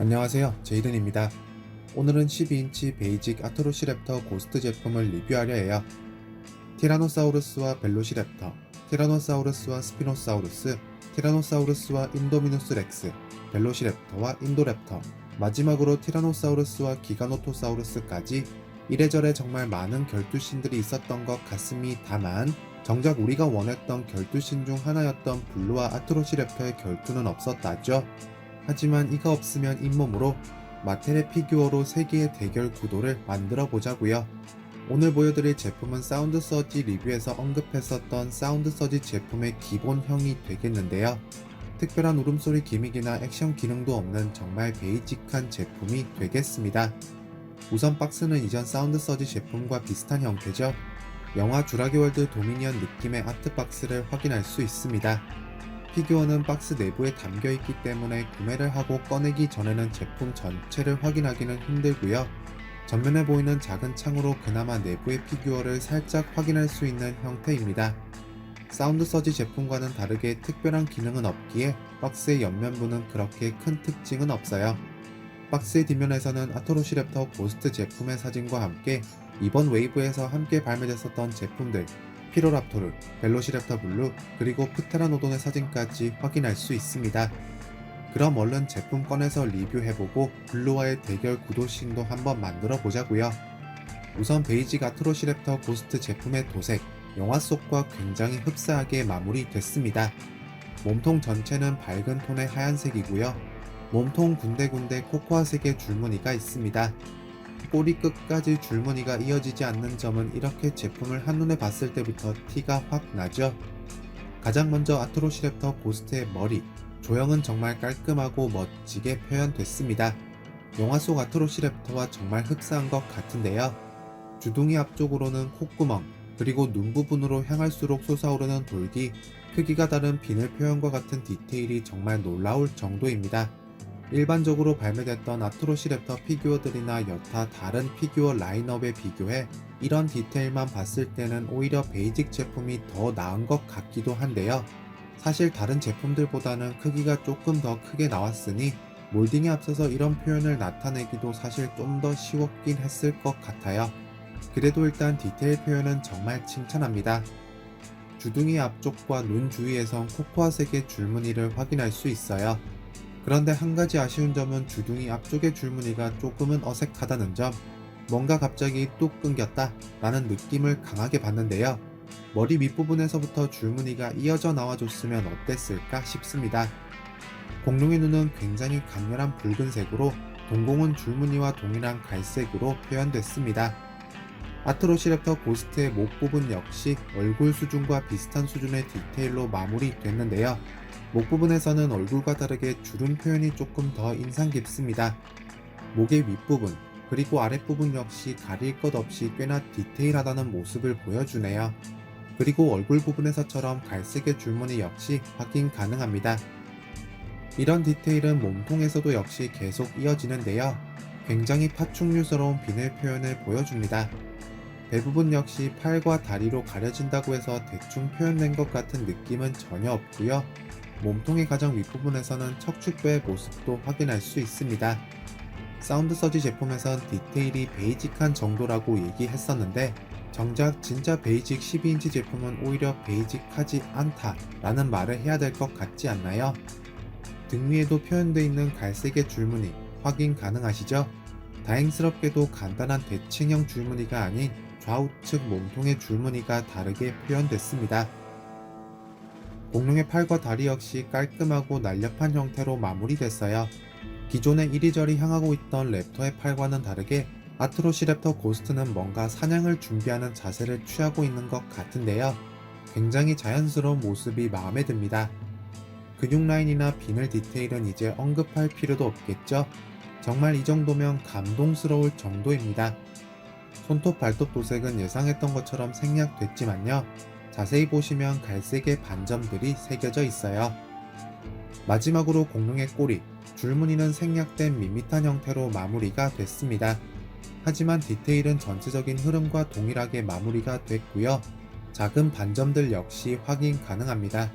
안녕하세요. 제이든입니다. 오늘은 12인치 베이직 아트로시랩터 고스트 제품을 리뷰하려 해요. 티라노사우루스와 벨로시랩터 티라노사우루스와 스피노사우루스 티라노사우루스와 인도미누스 렉스 벨로시랩터와 인도랩터 마지막으로 티라노사우루스와 기가노토사우루스까지 이래저래 정말 많은 결투신들이 있었던 것 같습니 다만 정작 우리가 원했던 결투신 중 하나였던 블루와 아트로시랩터의 결투는 없었다죠 하지만 이가 없으면 잇몸으로 마텔의 피규어로 세계의 대결 구도를 만들어 보자고요. 오늘 보여드릴 제품은 사운드 서지 리뷰에서 언급했었던 사운드 서지 제품의 기본형이 되겠는데요. 특별한 울음소리 기믹이나 액션 기능도 없는 정말 베이직한 제품이 되겠습니다. 우선 박스는 이전 사운드 서지 제품과 비슷한 형태죠. 영화 주라기 월드 도미니언 느낌의 아트 박스를 확인할 수 있습니다. 피규어는 박스 내부에 담겨 있기 때문에 구매를 하고 꺼내기 전에는 제품 전체를 확인하기는 힘들고요. 전면에 보이는 작은 창으로 그나마 내부의 피규어를 살짝 확인할 수 있는 형태입니다. 사운드 서지 제품과는 다르게 특별한 기능은 없기에 박스의 옆면부는 그렇게 큰 특징은 없어요. 박스의 뒷면에서는 아토로시랩터 고스트 제품의 사진과 함께 이번 웨이브에서 함께 발매됐었던 제품들 피로랍토르, 벨로시랩터 블루, 그리고 프테라노돈의 사진까지 확인할 수 있습니다. 그럼 얼른 제품 꺼내서 리뷰해보고 블루와의 대결 구도신도 한번 만들어 보자고요. 우선 베이직 아트로시랩터 고스트 제품의 도색, 영화 속과 굉장히 흡사하게 마무리됐습니다. 몸통 전체는 밝은 톤의 하얀색이고요. 몸통 군데군데 코코아색의 줄무늬가 있습니다. 꼬리 끝까지 줄무늬가 이어지지 않는 점은 이렇게 제품을 한눈에 봤을 때부터 티가 확 나죠. 가장 먼저 아트로시랩터 고스트의 머리, 조형은 정말 깔끔하고 멋지게 표현됐습니다. 영화 속 아트로시랩터와 정말 흡사한 것 같은데요. 주둥이 앞쪽으로는 콧구멍, 그리고 눈 부분으로 향할수록 솟아오르는 돌기, 크기가 다른 비늘 표현과 같은 디테일이 정말 놀라울 정도입니다. 일반적으로 발매됐던 아트로시랩터 피규어들이나 여타 다른 피규어 라인업에 비교해 이런 디테일만 봤을 때는 오히려 베이직 제품이 더 나은 것 같기도 한데요. 사실 다른 제품들보다는 크기가 조금 더 크게 나왔으니 몰딩에 앞서서 이런 표현을 나타내기도 사실 좀 더 쉬웠긴 했을 것 같아요. 그래도 일단 디테일 표현은 정말 칭찬합니다. 주둥이 앞쪽과 눈 주위에선 코코아색의 줄무늬를 확인할 수 있어요. 그런데 한 가지 아쉬운 점은 주둥이 앞쪽의 줄무늬가 조금은 어색하다는 점, 뭔가 갑자기 뚝 끊겼다 라는 느낌을 강하게 받는데요. 머리 밑부분에서부터 줄무늬가 이어져 나와줬으면 어땠을까 싶습니다. 공룡의 눈은 굉장히 강렬한 붉은색으로 동공은 줄무늬와 동일한 갈색으로 표현됐습니다. 아트로시랩터 고스트의 목 부분 역시 얼굴 수준과 비슷한 수준의 디테일로 마무리됐는데요. 목 부분에서는 얼굴과 다르게 주름 표현이 조금 더 인상 깊습니다. 목의 윗부분, 그리고 아랫부분 역시 가릴 것 없이 꽤나 디테일하다는 모습을 보여주네요. 그리고 얼굴 부분에서처럼 갈색의 줄무늬 역시 확인 가능합니다. 이런 디테일은 몸통에서도 역시 계속 이어지는데요. 굉장히 파충류스러운 비늘 표현을 보여줍니다. 대부분 역시 팔과 다리로 가려진다고 해서 대충 표현된 것 같은 느낌은 전혀 없고요. 몸통의 가장 윗부분에서는 척추뼈의 모습도 확인할 수 있습니다. 사운드 서지 제품에선 디테일이 베이직한 정도라고 얘기했었는데 정작 진짜 베이직 12인치 제품은 오히려 베이직하지 않다 라는 말을 해야 될 것 같지 않나요? 등 위에도 표현되어 있는 갈색의 줄무늬 확인 가능하시죠? 다행스럽게도 간단한 대칭형 줄무늬가 아닌 좌우측 몸통의 줄무늬가 다르게 표현됐습니다. 공룡의 팔과 다리 역시 깔끔하고 날렵한 형태로 마무리됐어요. 기존에 이리저리 향하고 있던 랩터의 팔과는 다르게 아트로시랩터 고스트는 뭔가 사냥을 준비하는 자세를 취하고 있는 것 같은데요. 굉장히 자연스러운 모습이 마음에 듭니다. 근육 라인이나 비늘 디테일은 이제 언급할 필요도 없겠죠? 정말 이 정도면 감동스러울 정도입니다. 손톱 발톱 도색은 예상했던 것처럼 생략됐지만요. 자세히 보시면 갈색의 반점들이 새겨져 있어요. 마지막으로 공룡의 꼬리, 줄무늬는 생략된 밋밋한 형태로 마무리가 됐습니다. 하지만 디테일은 전체적인 흐름과 동일하게 마무리가 됐고요. 작은 반점들 역시 확인 가능합니다.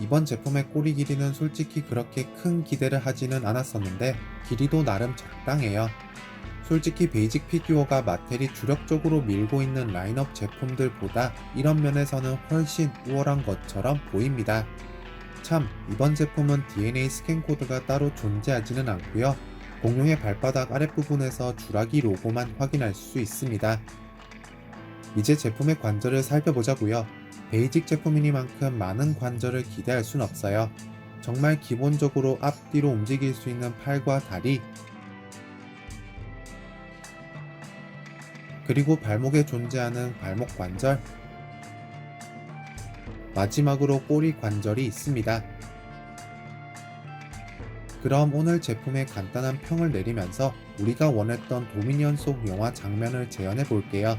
이번 제품의 꼬리 길이는 솔직히 그렇게 큰 기대를 하지는 않았었는데 길이도 나름 적당해요. 솔직히 베이직 피규어가 마텔이 주력적으로 밀고 있는 라인업 제품들보다 이런 면에서는 훨씬 우월한 것처럼 보입니다. 참, 이번 제품은 DNA 스캔 코드가 따로 존재하지는 않고요. 공룡의 발바닥 아랫부분에서 주라기 로고만 확인할 수 있습니다. 이제 제품의 관절을 살펴보자고요. 베이직 제품이니만큼 많은 관절을 기대할 순 없어요. 정말 기본적으로 앞뒤로 움직일 수 있는 팔과 다리, 그리고 발목에 존재하는 발목 관절, 마지막으로 꼬리 관절이 있습니다. 그럼 오늘 제품의 간단한 평을 내리면서 우리가 원했던 도미니언 속 영화 장면을 재현해 볼게요.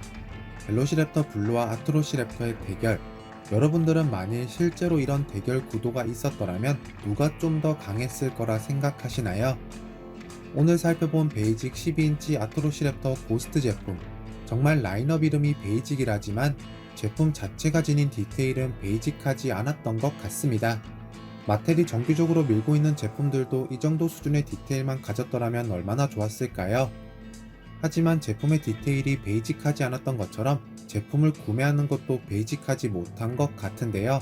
벨로시랩터 블루와 아트로시랩터의 대결. 여러분들은 만일 실제로 이런 대결 구도가 있었더라면 누가 좀 더 강했을 거라 생각하시나요? 오늘 살펴본 베이직 12인치 아트로시랩터 고스트 제품. 정말 라인업 이름이 베이직이라지만 제품 자체가 지닌 디테일은 베이직하지 않았던 것 같습니다. 마텔이 정기적으로 밀고 있는 제품들도 이 정도 수준의 디테일만 가졌더라면 얼마나 좋았을까요? 하지만 제품의 디테일이 베이직하지 않았던 것처럼 제품을 구매하는 것도 베이직하지 못한 것 같은데요.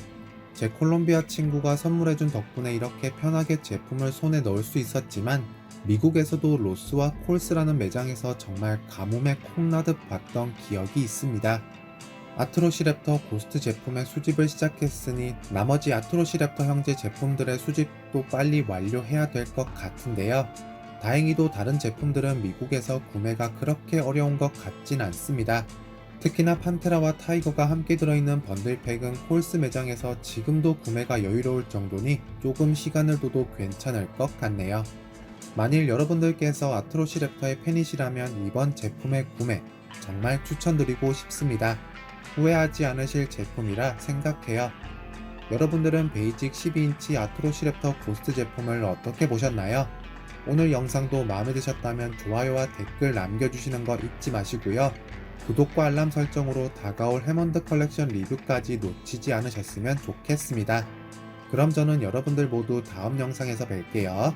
제 콜롬비아 친구가 선물해준 덕분에 이렇게 편하게 제품을 손에 넣을 수 있었지만 미국에서도 로스와 콜스라는 매장에서 정말 가뭄에 콩나듯 봤던 기억이 있습니다. 아트로시랩터 고스트 제품의 수집을 시작했으니 나머지 아트로시랩터 형제 제품들의 수집도 빨리 완료해야 될 것 같은데요. 다행히도 다른 제품들은 미국에서 구매가 그렇게 어려운 것 같진 않습니다. 특히나 판테라와 타이거가 함께 들어있는 번들팩은 콜스 매장에서 지금도 구매가 여유로울 정도니 조금 시간을 둬도 괜찮을 것 같네요. 만일 여러분들께서 아트로시랩터의 팬이시라면 이번 제품의 구매 정말 추천드리고 싶습니다. 후회하지 않으실 제품이라 생각해요. 여러분들은 베이직 12인치 아트로시랩터 고스트 제품을 어떻게 보셨나요? 오늘 영상도 마음에 드셨다면 좋아요와 댓글 남겨주시는 거 잊지 마시고요. 구독과 알람 설정으로 다가올 해먼드 컬렉션 리뷰까지 놓치지 않으셨으면 좋겠습니다. 그럼 저는 여러분들 모두 다음 영상에서 뵐게요.